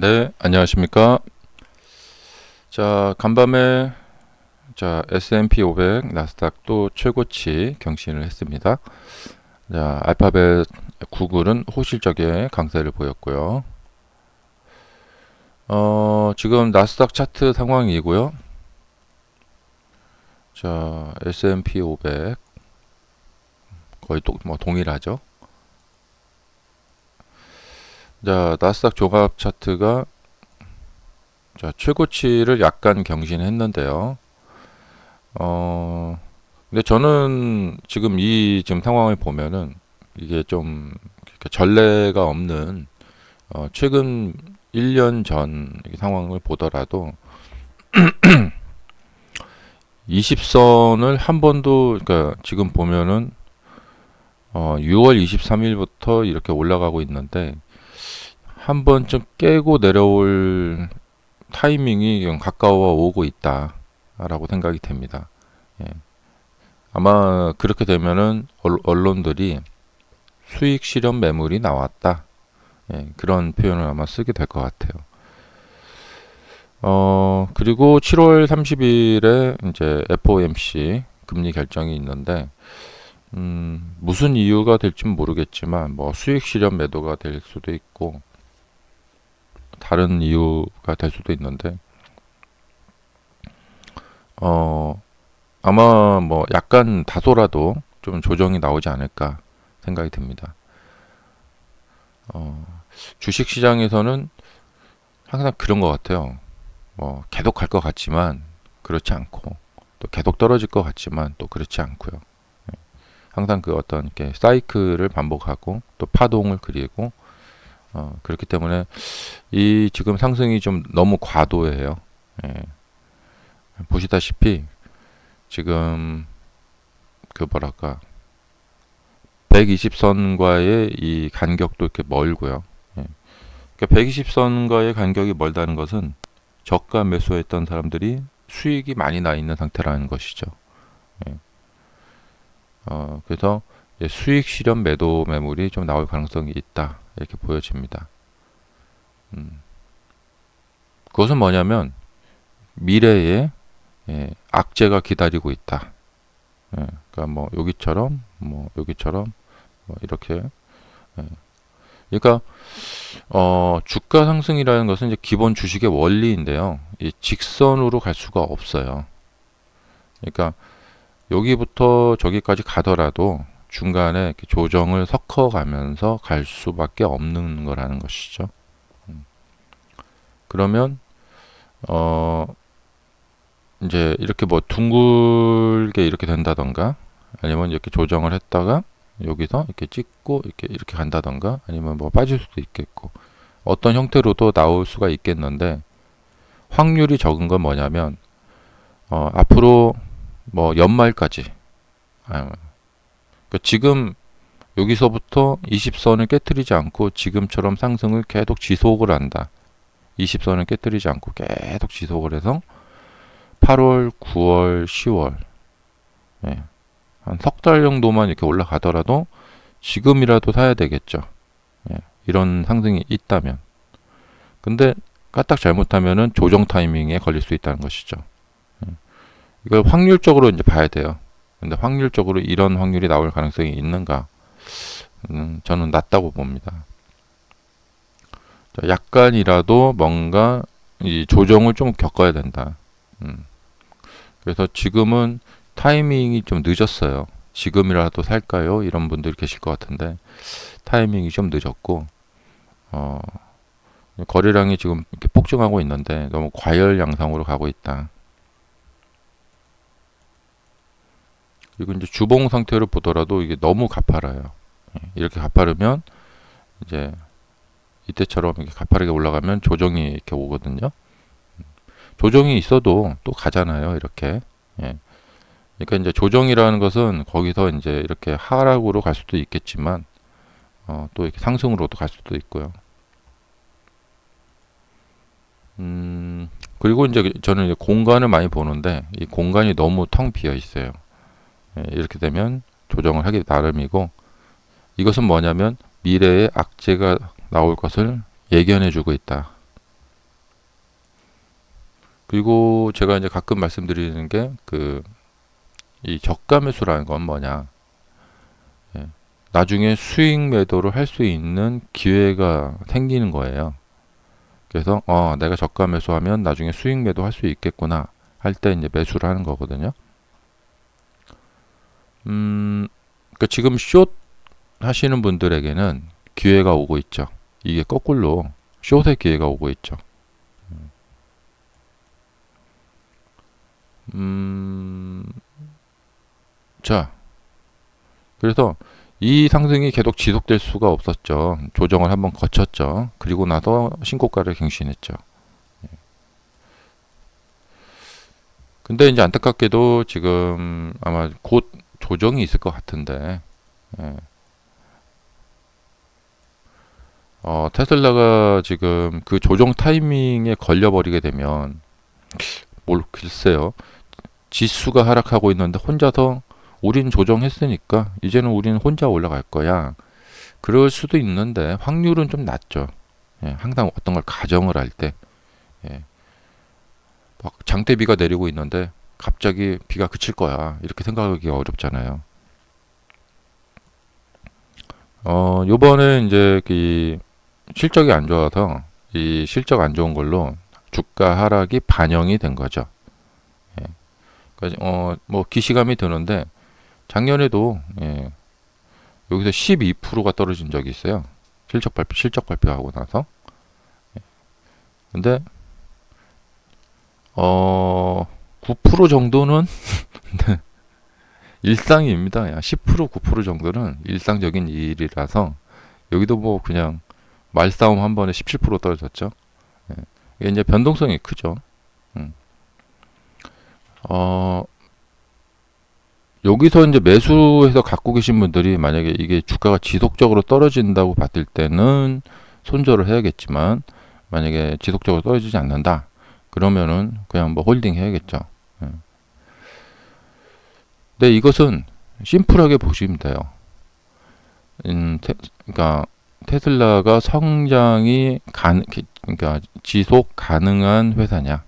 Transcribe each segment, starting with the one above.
네, 안녕하십니까. 자, 간밤에 자, S&P 500 나스닥 또 최고치 경신을 했습니다. 자, 알파벳 구글은 호실적의 강세를 보였고요. 어, 지금 나스닥 차트 상황이고요. 자, S&P 500 거의 또 뭐 동일하죠. 자, 나스닥 종합 차트가 자, 최고치를 약간 경신했는데요. 어, 근데 저는 지금 이 지금 상황을 보면은 이게 좀 전례가 없는 어, 최근 1년 전 상황을 보더라도 20선을 한 번도 그러니까 지금 보면은 어, 6월 23일부터 이렇게 올라가고 있는데 한 번쯤 깨고 내려올 타이밍이 가까워 오고 있다라고 생각이 됩니다. 예. 아마 그렇게 되면은 언론들이 수익 실현 매물이 나왔다. 예, 그런 표현을 아마 쓰게 될 것 같아요. 어, 그리고 7월 30일에 이제 FOMC 금리 결정이 있는데, 음, 무슨 이유가 될지는 모르겠지만, 뭐 수익 실현 매도가 될 수도 있고, 다른 이유가 될 수도 있는데, 어, 아마 뭐 약간 다소라도 좀 조정이 나오지 않을까 생각이 듭니다. 어, 주식 시장에서는 항상 그런 것 같아요. 뭐 계속 갈 것 같지만 그렇지 않고 또 계속 떨어질 것 같지만 또 그렇지 않고요. 예. 항상 그 어떤 이렇게 사이클을 반복하고 또 파동을 그리고 어, 그렇기 때문에 이 지금 상승이 좀 너무 과도해요. 예. 보시다시피 지금 그 뭐랄까 120선과의 이 간격도 이렇게 멀고요. 예. 그러니까 120선과의 간격이 멀다는 것은 저가 매수했던 사람들이 수익이 많이 나 있는 상태라는 것이죠. 예. 어, 그래서 수익 실현 매도 매물이 좀 나올 가능성이 있다 이렇게 보여집니다. 음. 그것은 뭐냐면 미래에 예, 악재가 기다리고 있다. 예, 그러니까 뭐 여기처럼 뭐 여기처럼 뭐 이렇게 예. 그러니까 어, 주가 상승이라는 것은 이제 기본 주식의 원리인데요. 이 직선으로 갈 수가 없어요. 그러니까 여기부터 저기까지 가더라도 중간에 조정을 섞어가면서 갈 수밖에 없는 거라는 것이죠. 음. 그러면 어 이제 이렇게 뭐 둥글게 이렇게 된다던가 아니면 이렇게 조정을 했다가 여기서 이렇게 찍고 이렇게 이렇게 간다던가 아니면 뭐 빠질 수도 있겠고 어떤 형태로도 나올 수가 있겠는데 확률이 적은 건 뭐냐면 어, 앞으로 뭐 연말까지 아, 그러니까 지금 여기서부터 20선을 깨뜨리지 않고 지금처럼 상승을 계속 지속을 한다. 20선을 깨뜨리지 않고 계속 지속을 해서 8월, 9월, 10월 예, 한석 달 정도만 이렇게 올라가더라도 지금이라도 사야 되겠죠. 예, 이런 상승이 있다면. 근데 까딱 잘못하면은 조정 타이밍에 걸릴 수 있다는 것이죠. 예, 이걸 확률적으로 이제 봐야 돼요. 근데 확률적으로 이런 확률이 나올 가능성이 있는가? 음, 저는 낮다고 봅니다. 자, 약간이라도 뭔가 이 조정을 좀 겪어야 된다. 음. 그래서 지금은 타이밍이 좀 늦었어요. 지금이라도 살까요? 이런 분들 계실 것 같은데 타이밍이 좀 늦었고 어, 거래량이 지금 이렇게 폭증하고 있는데 너무 과열 양상으로 가고 있다. 그리고 이제 주봉 상태를 보더라도 이게 너무 가파라요. 예, 이렇게 가파르면 이제 이때처럼 이렇게 가파르게 올라가면 조정이 이렇게 오거든요. 조정이 있어도 또 가잖아요. 이렇게. 예. 그러니까 이제 조정이라는 것은 거기서 이제 이렇게 하락으로 갈 수도 있겠지만 어, 또 이렇게 상승으로도 갈 수도 있고요. 음, 그리고 이제 저는 이제 공간을 많이 보는데 이 공간이 너무 텅 비어 있어요. 예, 이렇게 되면 조정을 하기 나름이고 이것은 뭐냐면 미래에 악재가 나올 것을 예견해 주고 있다. 그리고 제가 이제 가끔 말씀드리는 게 그 이 저가 매수라는 건 뭐냐? 예, 나중에 수익 매도를 할 수 있는 기회가 생기는 거예요. 그래서 어, 내가 저가 매수하면 나중에 수익 매도 할 수 있겠구나 할 때 이제 매수를 하는 거거든요. 음, 그러니까 지금 숏 하시는 분들에게는 기회가 오고 있죠. 이게 거꾸로 숏의 기회가 오고 있죠. 음, 자, 그래서 이 상승이 계속 지속될 수가 없었죠. 조정을 한번 거쳤죠. 그리고 나서 신고가를 갱신했죠. 예. 근데 이제 안타깝게도 지금 아마 곧 조정이 있을 것 같은데, 예. 어, 테슬라가 지금 그 조정 타이밍에 걸려버리게 되면, 뭘, 글쎄요. 지수가 하락하고 있는데 혼자서 우린 조정했으니까 이제는 우리는 혼자 올라갈 거야. 그럴 수도 있는데 확률은 좀 낮죠. 예, 항상 어떤 걸 가정을 할 때, 예, 막 장대비가 내리고 있는데 갑자기 비가 그칠 거야. 이렇게 생각하기 어렵잖아요. 어, 요번에 이제 그 실적이 안 좋아서 이 실적 안 좋은 걸로 주가 하락이 반영이 된 거죠. 예. 그러니까 어, 뭐 기시감이 드는데 작년에도 예, 여기서 12%가 떨어진 적이 있어요. 실적 발표 실적 발표하고 나서. 예. 근데 어, 9% 정도는 일상입니다. 10% 9% 정도는 일상적인 일이라서 여기도 뭐 그냥 말싸움 한 번에 17% 떨어졌죠. 예. 이게 이제 변동성이 크죠. 음. 어, 여기서 이제 매수해서 갖고 계신 분들이 만약에 이게 주가가 지속적으로 떨어진다고 봤을 때는 손절을 해야겠지만 만약에 지속적으로 떨어지지 않는다 그러면은 그냥 뭐 홀딩 해야겠죠. 예. 근데 이것은 심플하게 보시면 돼요. 음, 테, 그러니까 테슬라가 성장이 가, 그러니까 지속 가능한 회사냐?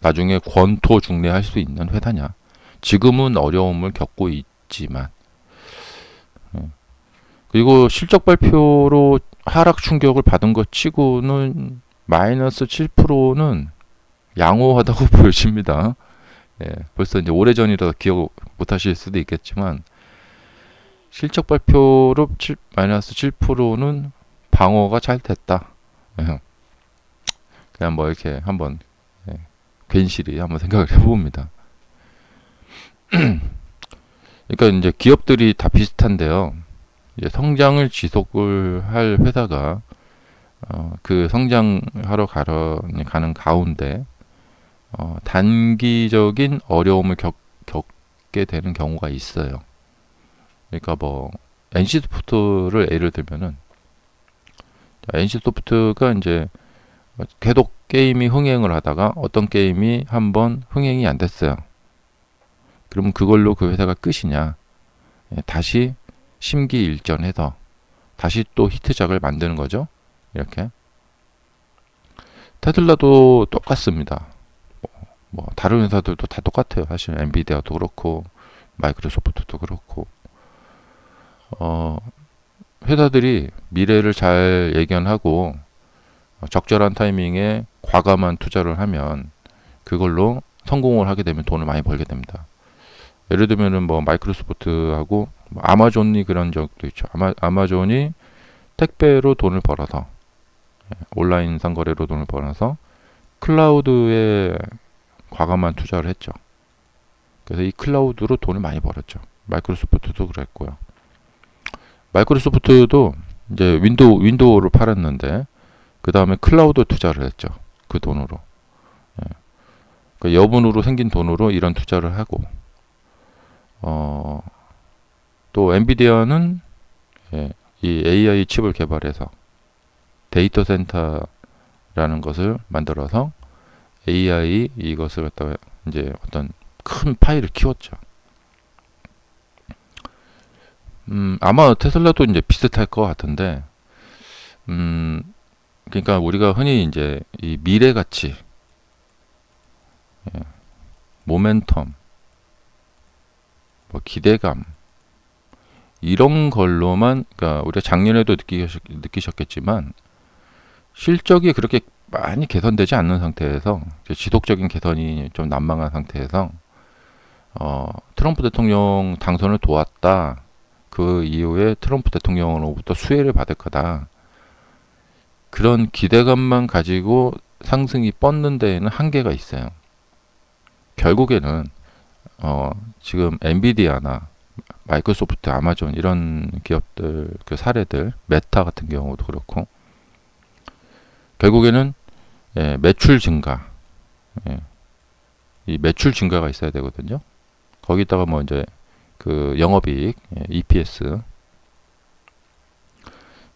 나중에 권토 중래할 수 있는 회사냐? 지금은 어려움을 겪고 있지만 예. 그리고 실적 발표로 하락 충격을 받은 것 치고는 마이너스 7%는 양호하다고 보여집니다. 예, 벌써 이제 오래전이라 기억 못 하실 수도 있겠지만 실적 발표로 7, 마이너스 7%는 방어가 잘 됐다. 예. 그냥 뭐 이렇게 한번 예, 괜시리 한번 생각을 해봅니다. 그러니까 이제 기업들이 다 비슷한데요. 이제 성장을 지속을 할 회사가 어, 그 성장하러 가러 가는 가운데 어, 단기적인 어려움을 겪, 겪게 되는 경우가 있어요. 그러니까 뭐 NC 소프트를 예를 들면은 NC 소프트가 이제 계속 게임이 흥행을 하다가 어떤 게임이 한번 흥행이 안 됐어요. 그러면 그걸로 그 회사가 끝이냐? 예, 다시 심기일전해서 다시 또 히트작을 만드는 거죠. 이렇게. 테슬라도 똑같습니다. 뭐, 뭐 다른 회사들도 다 똑같아요. 사실 엔비디아도 그렇고 마이크로소프트도 그렇고 어, 회사들이 미래를 잘 예견하고 적절한 타이밍에 과감한 투자를 하면 그걸로 성공을 하게 되면 돈을 많이 벌게 됩니다. 예를 들면은 뭐 마이크로소프트하고 뭐 아마존이 그런 적도 있죠. 아마, 아마존이 택배로 돈을 벌어서 예, 온라인 상거래로 돈을 벌어서 클라우드에 과감한 투자를 했죠. 그래서 이 클라우드로 돈을 많이 벌었죠. 마이크로소프트도 그랬고요. 마이크로소프트도 이제 윈도우 윈도우를 팔았는데 그 다음에 클라우드 투자를 했죠. 그 돈으로. 예. 그러니까 여분으로 생긴 돈으로 이런 투자를 하고 어, 또 엔비디아는 예, 이 AI 칩을 개발해서 데이터 센터라는 것을 만들어서 AI 이것을 갖다가 이제 어떤 큰 파일을 키웠죠. 음, 아마 테슬라도 이제 비슷할 것 같은데, 음, 그러니까 우리가 흔히 이제 이 미래 가치, 모멘텀, 뭐 기대감 이런 걸로만 그러니까 우리가 작년에도 느끼셨, 느끼셨겠지만 실적이 그렇게 많이 개선되지 않는 상태에서 지속적인 개선이 좀 난망한 상태에서 어, 트럼프 대통령 당선을 도왔다. 그 이후에 트럼프 대통령으로부터 수혜를 받을 거다. 그런 기대감만 가지고 상승이 뻗는 데에는 한계가 있어요. 결국에는 어, 지금 엔비디아나 마이크로소프트, 아마존 이런 기업들 그 사례들, 메타 같은 경우도 그렇고 결국에는 예, 매출 증가, 예, 이 매출 증가가 있어야 되거든요. 거기다가 뭐 이제 그 영업이익, 예, EPS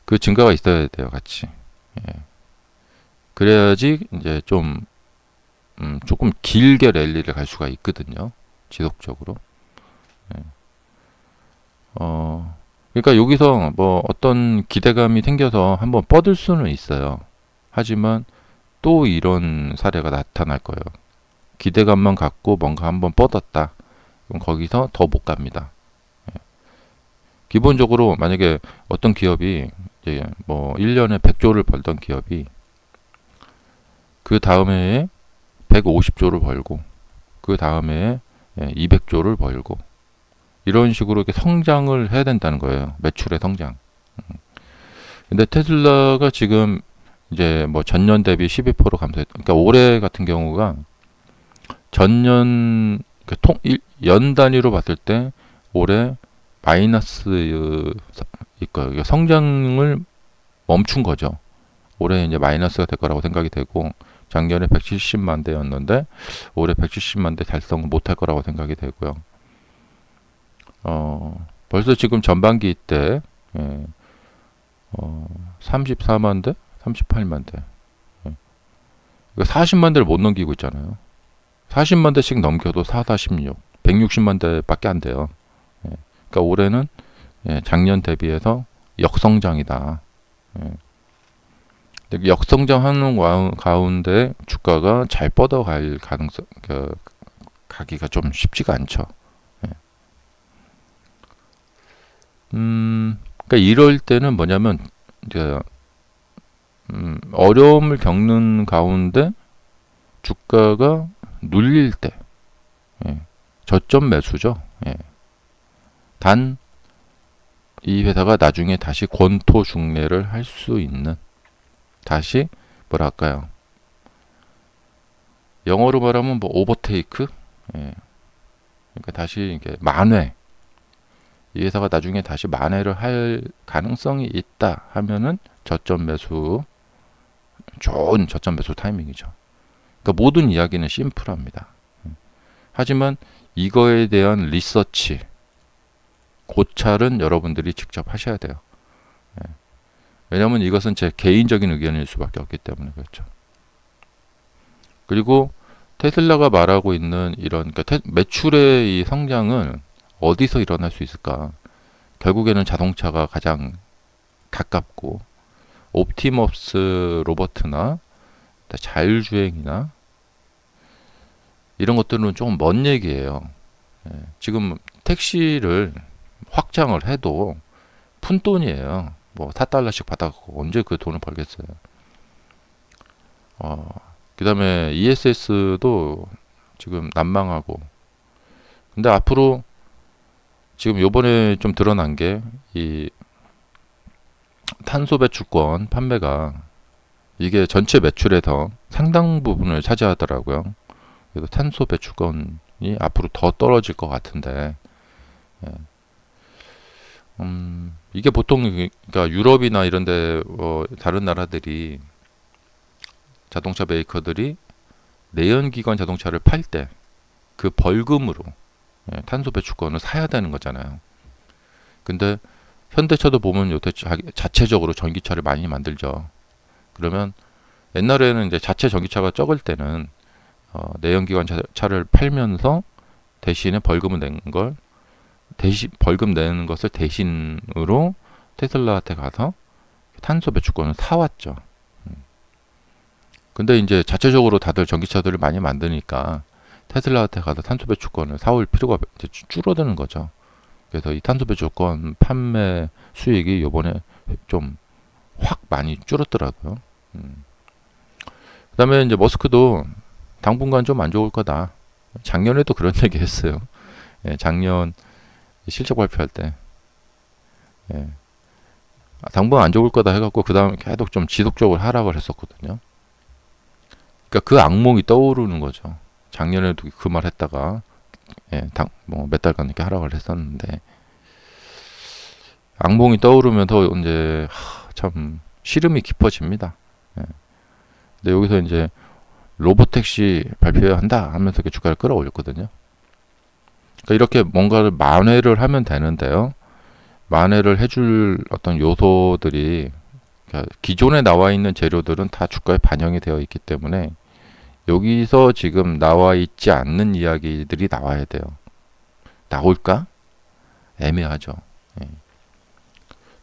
그 증가가 있어야 돼요, 같이. 예. 그래야지 이제 좀 음, 조금 길게 랠리를 갈 수가 있거든요. 지속적으로. 예. 어, 그러니까 여기서 뭐 어떤 기대감이 생겨서 한번 뻗을 수는 있어요. 하지만 또 이런 사례가 나타날 거예요. 기대감만 갖고 뭔가 한번 뻗었다. 그럼 거기서 더 못 갑니다. 예. 기본적으로 만약에 어떤 기업이 이제 뭐 1년에 100조를 벌던 기업이 그 다음에 150조를 벌고 그 다음에 200조를 벌고 이런 식으로 이렇게 성장을 해야 된다는 거예요. 매출의 성장. 음. 근데 테슬라가 지금 이제 뭐 전년 대비 12% 감소했. 그러니까 올해 같은 경우가 전년 그 통, 연 단위로 봤을 때 올해 마이너스 있고 성장을 멈춘 거죠. 올해 이제 마이너스가 될 거라고 생각이 되고 작년에 170만 대였는데 올해 170만 대 달성 못할 거라고 생각이 되고요. 어, 벌써 지금 전반기 때 예, 어, 34만 대, 38만 대. 예. 40만 대를 못 넘기고 있잖아요. 40만 대씩 넘겨도 4, 46, 160만 대밖에 안 돼요. 예. 그러니까 올해는 예, 작년 대비해서 역성장이다. 예. 역성장하는 가운데 주가가 잘 뻗어갈 가능성, 그, 가기가 좀 쉽지가 않죠. 예. 음, 그러니까 이럴 때는 뭐냐면 음, 어려움을 겪는 가운데 주가가 눌릴 때 예. 저점 매수죠. 예. 단 이 회사가 나중에 다시 권토 중매를 할 수 있는 다시 뭐랄까요? 영어로 말하면 뭐 오버테이크? 예. 그러니까 다시 이게 만회. 이 회사가 나중에 다시 만회를 할 가능성이 있다 하면은 저점 매수 좋은 저점 매수 타이밍이죠. 그러니까 모든 이야기는 심플합니다. 하지만 이거에 대한 리서치, 고찰은 여러분들이 직접 하셔야 돼요. 예. 왜냐하면 이것은 제 개인적인 의견일 수밖에 없기 때문에 그렇죠. 그리고 테슬라가 말하고 있는 이런 그러니까 테, 매출의 이 성장은 어디서 일어날 수 있을까? 결국에는 자동차가 가장 가깝고 옵티머스 로버트나 자율주행이나 이런 것들은 조금 먼 얘기예요. 예, 지금 택시를 확장을 해도 푼 돈이에요. 뭐 4달러씩 받아갖고 언제 그 돈을 벌겠어요. 어, 그 다음에 ESS도 지금 난망하고. 근데 앞으로 지금 요번에 좀 드러난 게 이 탄소 배출권 판매가 이게 전체 매출에서 상당 부분을 차지하더라고요. 그래서 탄소 배출권이 앞으로 더 떨어질 것 같은데, 예. 음, 이게 보통 그러니까 유럽이나 이런데 어, 다른 나라들이 자동차 메이커들이 내연기관 자동차를 팔 때 그 벌금으로 예, 탄소 배출권을 사야 되는 거잖아요. 근데 현대차도 보면 요새 자체적으로 전기차를 많이 만들죠. 그러면 옛날에는 이제 자체 전기차가 적을 때는 어, 내연기관 차 를 팔면서 대신에 벌금을 낸 걸 대신 벌금 내는 것을 대신으로 테슬라한테 가서 탄소 배출권을 사왔죠. 음. 근데 이제 자체적으로 다들 전기차들을 많이 만드니까 테슬라한테 가서 탄소 배출권을 사올 필요가 이제 줄- 줄어드는 거죠. 그래서 이 탄소 배출권 판매 수익이 요번에 좀 확 많이 줄었더라고요. 음. 그 다음에 이제 머스크도 당분간 좀 안 좋을 거다. 작년에도 그런 얘기 했어요. 예, 작년 실적 발표할 때. 예. 아, 당분간 안 좋을 거다 해갖고 그 다음에 계속 좀 지속적으로 하락을 했었거든요. 그러니까 그 악몽이 떠오르는 거죠. 작년에도 그 말 했다가 예, 뭐몇 달간 이렇게 하락을 했었는데 악몽이 떠오르면서 이제 하, 참 시름이 깊어집니다. 예. 근데 여기서 이제 로보택시 발표해야 한다 하면서 이렇게 주가를 끌어올렸거든요. 그러니까 이렇게 뭔가를 만회를 하면 되는데요. 만회를 해줄 어떤 요소들이 그러니까 기존에 나와 있는 재료들은 다 주가에 반영이 되어 있기 때문에 여기서 지금 나와 있지 않는 이야기들이 나와야 돼요. 나올까? 애매하죠. 예.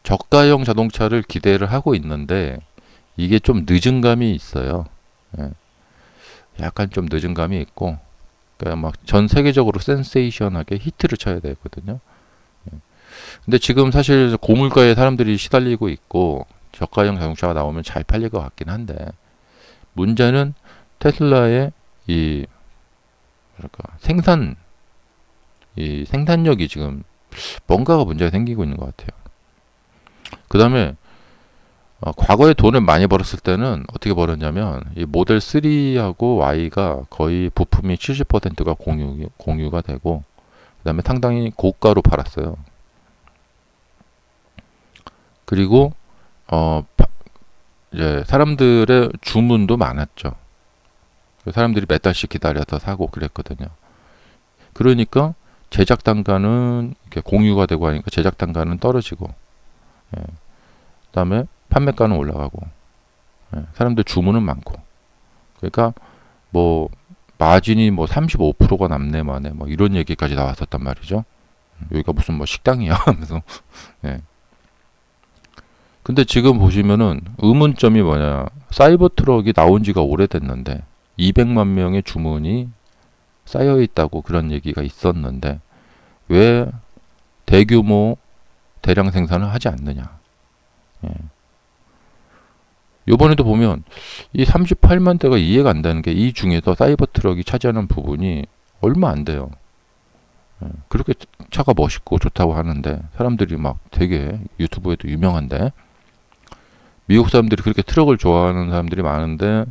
저가형 자동차를 기대를 하고 있는데 이게 좀 늦은 감이 있어요. 예. 약간 좀 늦은 감이 있고 그러니까 막 전 세계적으로 센세이션하게 히트를 쳐야 되거든요. 예. 근데 지금 사실 고물가에 사람들이 시달리고 있고 저가형 자동차가 나오면 잘 팔릴 것 같긴 한데 문제는 테슬라의 이 뭐랄까 생산 이 생산력이 지금 뭔가가 문제가 생기고 있는 것 같아요. 그 다음에 어, 과거에 돈을 많이 벌었을 때는 어떻게 벌었냐면 이 모델 3하고 Y가 거의 부품이 70%가 공유 공유가 되고 그 다음에 상당히 고가로 팔았어요. 그리고 어 파- 이제 사람들의 주문도 많았죠. 사람들이 몇 달씩 기다려서 사고 그랬거든요. 그러니까 제작 단가는 이렇게 공유가 되고 하니까 제작 단가는 떨어지고, 예. 그다음에 판매가는 올라가고, 예. 사람들 주문은 많고, 그러니까 뭐 마진이 뭐 35%가 남네 마네 뭐 이런 얘기까지 나왔었단 말이죠. 여기가 무슨 뭐 식당이야 하면서, 예. 근데 지금 보시면은 의문점이 뭐냐, 사이버 트럭이 나온 지가 오래됐는데 200만 명의 주문이 쌓여 있다고 그런 얘기가 있었는데 왜 대규모 대량 생산을 하지 않느냐. 예. 요번에도 보면 이 38만 대가 이해가 안 되는 게 이 중에서 사이버 트럭이 차지하는 부분이 얼마 안 돼요. 예. 그렇게 차가 멋있고 좋다고 하는데 사람들이 막 되게 유튜브에도 유명한데 미국 사람들이 그렇게 트럭을 좋아하는 사람들이 많은데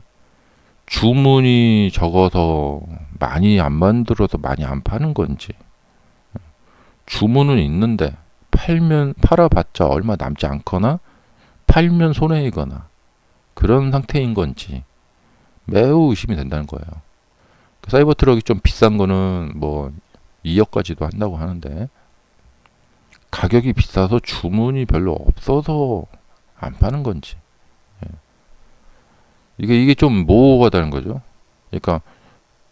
주문이 적어서 많이 안 만들어서 많이 안 파는 건지 주문은 있는데 팔면 팔아봤자 얼마 남지 않거나 팔면 손해이거나 그런 상태인 건지 매우 의심이 된다는 거예요. 그 사이버 트럭이 좀 비싼 거는 뭐 2억까지도 한다고 하는데 가격이 비싸서 주문이 별로 없어서 안 파는 건지 이게 이게 좀 모호가 되는 거죠. 그러니까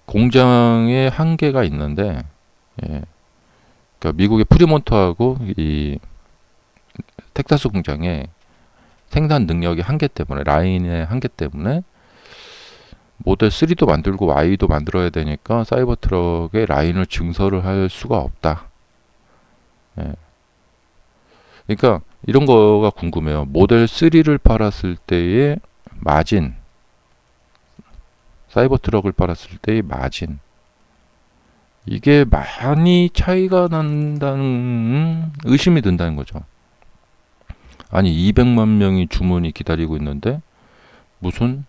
공장에 한계가 있는데, 예. 그러니까 미국의 프리몬트하고 이 텍사스 공장에 생산 능력의 한계 때문에 라인의 한계 때문에 모델 3도 만들고 Y도 만들어야 되니까 사이버 트럭의 라인을 증설을 할 수가 없다. 예. 그러니까 이런 거가 궁금해요. 모델 3를 팔았을 때의 마진 사이버 트럭을 팔았을 때의 마진 이게 많이 차이가 난다는 의심이 든다는 거죠. 아니 200만 명이 주문이 기다리고 있는데 무슨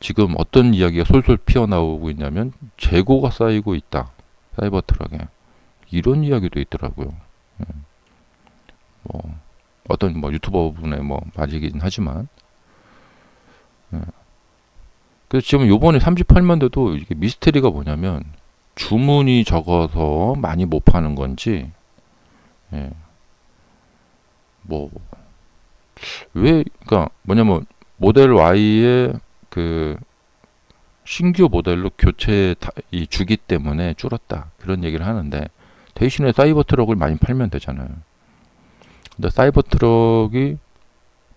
지금 어떤 이야기가 솔솔 피어나오고 있냐면 재고가 쌓이고 있다. 사이버 트럭에 이런 이야기도 있더라고요. 예. 뭐 어떤 뭐 유튜버 분의 뭐 말이긴 하지만 예. 그래서 지금 요번에 38만 대도 이게 미스테리가 뭐냐면 주문이 적어서 많이 못 파는 건지 예. 뭐왜 그러니까 뭐냐면 모델 Y의 그 신규 모델로 교체 타- 이 주기 때문에 줄었다 그런 얘기를 하는데 대신에 사이버 트럭을 많이 팔면 되잖아요. 근데 사이버 트럭이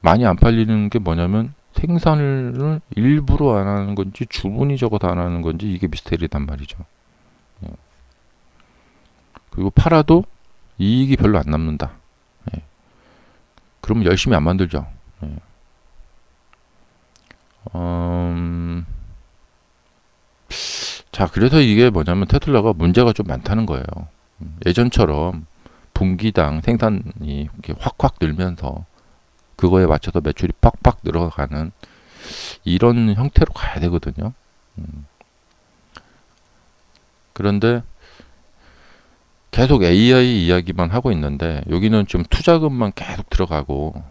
많이 안 팔리는 게 뭐냐면 생산을 일부러 안 하는 건지 주문이 적어서 안 하는 건지 이게 미스테리단 말이죠. 그리고 팔아도 이익이 별로 안 남는다. 예. 그러면 열심히 안 만들죠. 예. 음, 자, 그래서 이게 뭐냐면 테슬라가 문제가 좀 많다는 거예요. 음, 예전처럼 분기당 생산이 확확 늘면서 그거에 맞춰서 매출이 팍팍 늘어가는 이런 형태로 가야 되거든요. 음. 그런데 계속 AI 이야기만 하고 있는데 여기는 좀 투자금만 계속 들어가고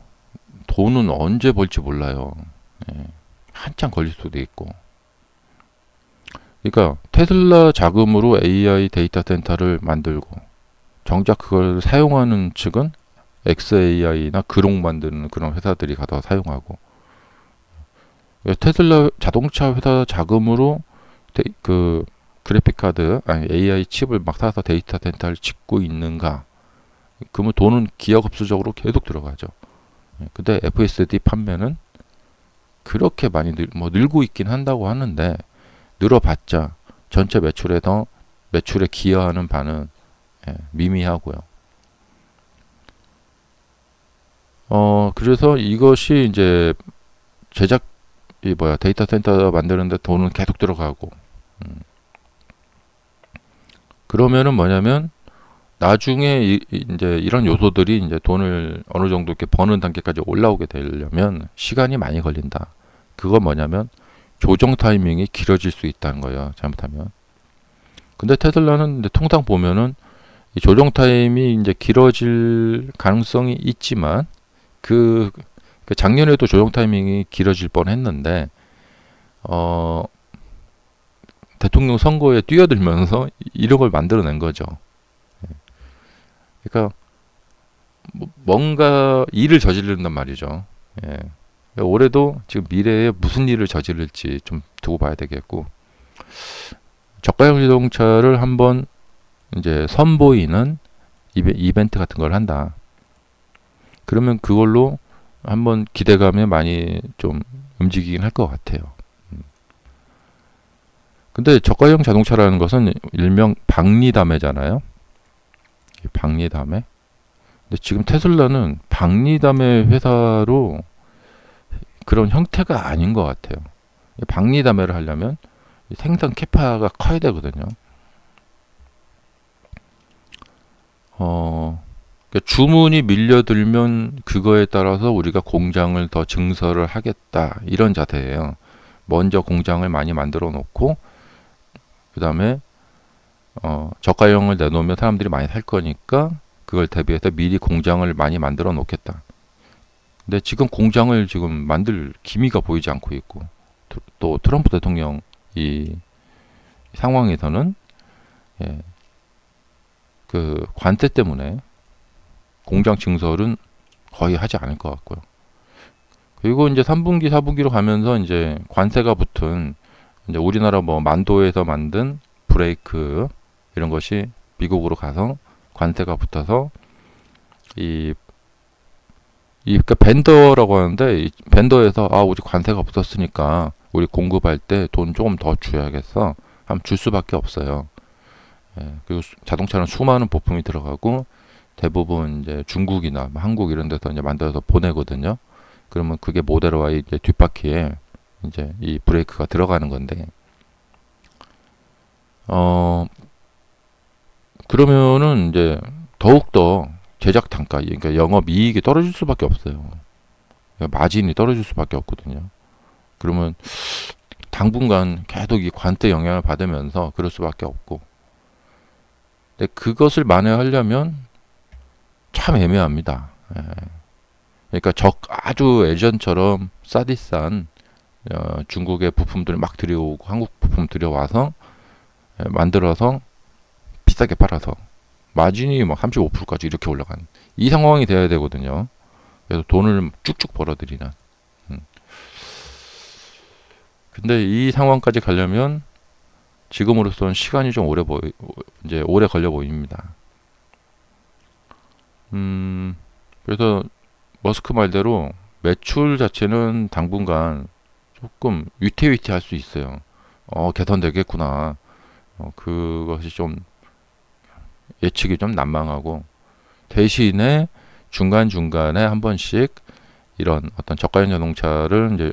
돈은 언제 벌지 몰라요. 예. 한참 걸릴 수도 있고. 그러니까 테슬라 자금으로 AI 데이터 센터를 만들고 정작 그걸 사용하는 측은 XAI나 그록 만드는 그런 회사들이 가서 사용하고 왜 테슬라 자동차 회사 자금으로 데, 그 그래픽 카드 아니 AI 칩을 막 사서 데이터 센터를 짓고 있는가? 그러면 돈은 기하급수적으로 계속 들어가죠. 예, 근데 FSD 판매는 그렇게 많이 늘, 뭐 늘고 있긴 한다고 하는데 늘어봤자 전체 매출에서 매출에 기여하는 바는 예, 미미하고요. 어 그래서 이것이 이제 제작 이 뭐야 데이터 센터 만드는데 돈은 계속 들어가고 음. 그러면은 뭐냐면 나중에 이, 이제 이런 요소들이 이제 돈을 어느 정도 이렇게 버는 단계까지 올라오게 되려면 시간이 많이 걸린다. 그건 뭐냐면 조정 타이밍이 길어질 수 있다는 거예요. 잘못하면. 근데 테슬라는 통상 보면은 이 조정 타임이 이제 길어질 가능성이 있지만 그, 그 작년에도 조정 타이밍이 길어질 뻔했는데 어 대통령 선거에 뛰어들면서 이런 걸 만들어낸 거죠. 예. 그러니까 뭐 뭔가 일을 저지른단 말이죠. 예. 그러니까 올해도 지금 미래에 무슨 일을 저지를지 좀 두고 봐야 되겠고 저가형 자동차를 한번 이제 선보이는 이벤트 같은 걸 한다. 그러면 그걸로 한번 기대감에 많이 좀 움직이긴 할 것 같아요. 음. 근데 저가형 자동차라는 것은 일명 박리담회잖아요. 박리담회. 근데 지금 테슬라는 박리담회 회사로 그런 형태가 아닌 것 같아요. 박리담회를 하려면 생산 캐파가 커야 되거든요. 어, 그러니까 주문이 밀려들면 그거에 따라서 우리가 공장을 더 증설을 하겠다 이런 자세예요. 먼저 공장을 많이 만들어 놓고 그 다음에 어, 저가형을 내놓으면 사람들이 많이 살 거니까 그걸 대비해서 미리 공장을 많이 만들어 놓겠다. 근데 지금 공장을 지금 만들 기미가 보이지 않고 있고 또 트럼프 대통령 이 상황에서는 예, 그 관세 때문에 공장 증설은 거의 하지 않을 것 같고요. 그리고 이제 3분기, 4분기로 가면서 이제 관세가 붙은 이제 우리나라 뭐 만도에서 만든 브레이크 이런 것이 미국으로 가서 관세가 붙어서 이, 이, 그러니까 벤더라고 하는데, 이 벤더에서, 아, 우리 관세가 붙었으니까, 우리 공급할 때 돈 조금 더 줘야겠어. 하면 줄 수밖에 없어요. 예, 그리고 수, 자동차는 수많은 부품이 들어가고, 대부분 이제 중국이나 뭐 한국 이런 데서 이제 만들어서 보내거든요. 그러면 그게 모델화 이제 뒷바퀴에 이제 이 브레이크가 들어가는 건데, 어, 그러면은 이제 더욱더 제작 단가, 그러니까 영업 이익이 떨어질 수밖에 없어요. 그러니까 마진이 떨어질 수밖에 없거든요. 그러면 당분간 계속 이 관세 영향을 받으면서 그럴 수밖에 없고. 근데 그것을 만회하려면 참 애매합니다. 예. 그러니까 적 아주 예전처럼 싸디싼 어, 중국의 부품들을 막 들여오고 한국 부품 들여와서 예, 만들어서 비싸게 팔아서 마진이 막 35%까지 이렇게 올라간 이 상황이 돼야 되거든요. 그래서 돈을 쭉쭉 벌어들이는. 음. 근데 이 상황까지 가려면 지금으로서는 시간이 좀 오래 보이 이제 오래 걸려 보입니다. 음, 그래서 머스크 말대로 매출 자체는 당분간 조금 위태위태할 수 있어요. 어, 개선되겠구나. 어, 그것이 좀 예측이 좀 난망하고 대신에 중간중간에 한 번씩 이런 어떤 저가형 자동차를 이제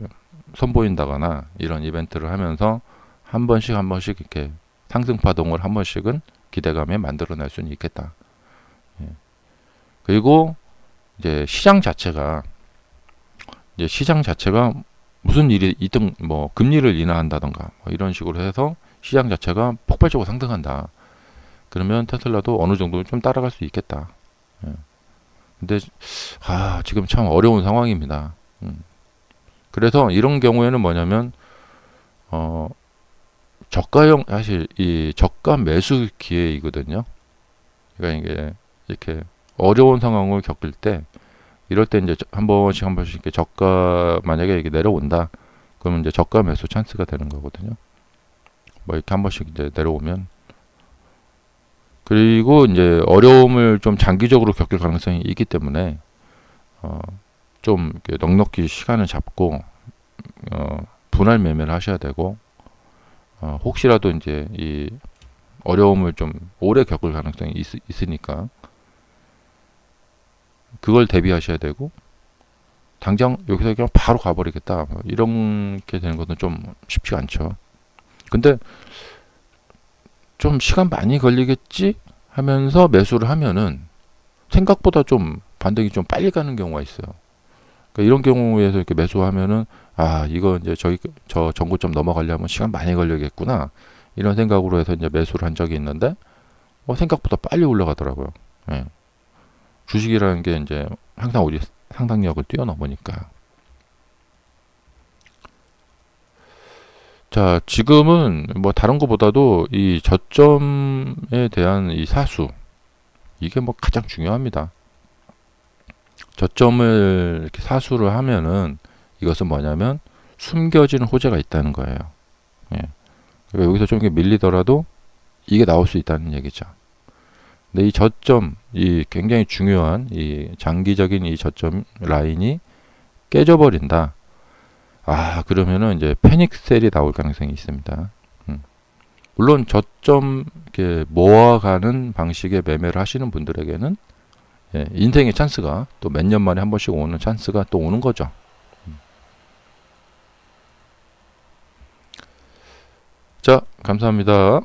선보인다거나 이런 이벤트를 하면서 한 번씩 한 번씩 이렇게 상승 파동을 한 번씩은 기대감에 만들어낼 수는 있겠다. 예. 그리고 이제 시장 자체가 이제 시장 자체가 무슨 일이 있든 뭐 금리를 인하한다던가 뭐 이런 식으로 해서 시장 자체가 폭발적으로 상승한다. 그러면 테슬라도 어느 정도 좀 따라갈 수 있겠다. 예. 근데 아 지금 참 어려운 상황입니다. 음. 그래서 이런 경우에는 뭐냐면 어 저가형 사실 이 저가 매수 기회이거든요. 그러니까 이게 이렇게 어려운 상황을 겪을 때 이럴 때 이제 한 번씩 한 번씩 이렇게 저가 만약에 이게 내려온다. 그러면 이제 저가 매수 찬스가 되는 거거든요. 뭐 이렇게 한 번씩 이제 내려오면 그리고 이제 어려움을 좀 장기적으로 겪을 가능성이 있기 때문에 어, 좀 넉넉히 시간을 잡고 어, 분할 매매를 하셔야 되고 어, 혹시라도 이제 이 어려움을 좀 오래 겪을 가능성이 있, 있으니까 그걸 대비하셔야 되고 당장 여기서 그냥 바로 가버리겠다 뭐 이렇게 되는 것은 좀 쉽지가 않죠. 근데 좀 시간 많이 걸리겠지 하면서 매수를 하면은 생각보다 좀 반등이 좀 빨리 가는 경우가 있어요. 그러니까 이런 경우에서 이렇게 매수하면은 아 이거 이제 저기 저 전고점 넘어가려면 시간 많이 걸리겠구나 이런 생각으로 해서 이제 매수를 한 적이 있는데 어, 생각보다 빨리 올라가더라고요. 예. 주식이라는 게 이제 항상 우리 상상력을 뛰어넘으니까. 자, 지금은 뭐 다른 것보다도 이 저점에 대한 이 사수 이게 뭐 가장 중요합니다. 저점을 이렇게 사수를 하면은 이것은 뭐냐면 숨겨진 호재가 있다는 거예요. 예. 그러니까 여기서 좀 밀리더라도 이게 나올 수 있다는 얘기죠. 근데 이 저점, 이 굉장히 중요한 이 장기적인 이 저점 라인이 깨져버린다. 아, 그러면은 이제 패닉 셀이 나올 가능성이 있습니다. 음. 물론 저점 이렇게 모아가는 방식의 매매를 하시는 분들에게는 예, 인생의 찬스가 또 몇 년 만에 한 번씩 오는 찬스가 또 오는 거죠. 음. 자, 감사합니다.